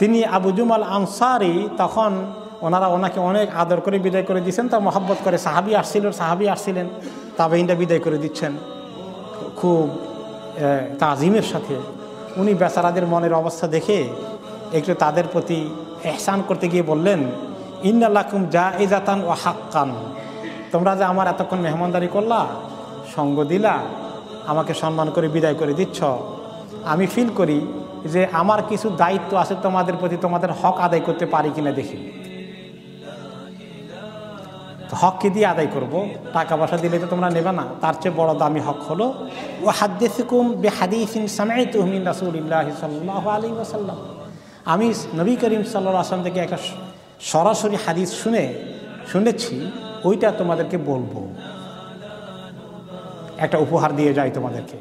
তিনি আবু জুমাল আনসারি তখন ওনারা ওনাকে অনেক আদর করে বিদায় করে দিচ্ছেন তা মহব্বত করে সাহাবি আসছিল, সাহাবি আসছিলেন তাবেইনটা বিদায় করে দিচ্ছেন। খুব তাজিমের সাথে। উনি বেচারাদের মনের অবস্থা দেখে একটু তাদের প্রতি এহসান করতে গিয়ে বললেন ইন্নাল্লাকুম যা এ জাতান ও হাক্কান। তোমরা যে আমার এতক্ষণ মেহমানদারি করলা, সঙ্গ দিলা, আমাকে সম্মান করে বিদায় করে দিচ্ছ। আমি ফিল করি যে আমার কিছু দায়িত্ব আছে তোমাদের প্রতি, তোমাদের হক আদায় করতে পারি কিনা দেখি। হক কি দিয়ে আদায় করব। টাকা পয়সা দিলে তো তোমরা নেবে না। তার চেয়ে বড় দামি হক হলো ও হাদ্দেসিকুম বে হাদিসিন সামাই তুহমিন রাসুলিল্লাহ সাল্লাহ ওসাল্লাম আমি নবী করিম সাল্লা আসলাম থেকে একটা সরাসরি হাদিস শুনে, শুনেছি, ওইটা তোমাদেরকে বলব। একটা উপহার দিয়ে যাই তোমাদেরকে।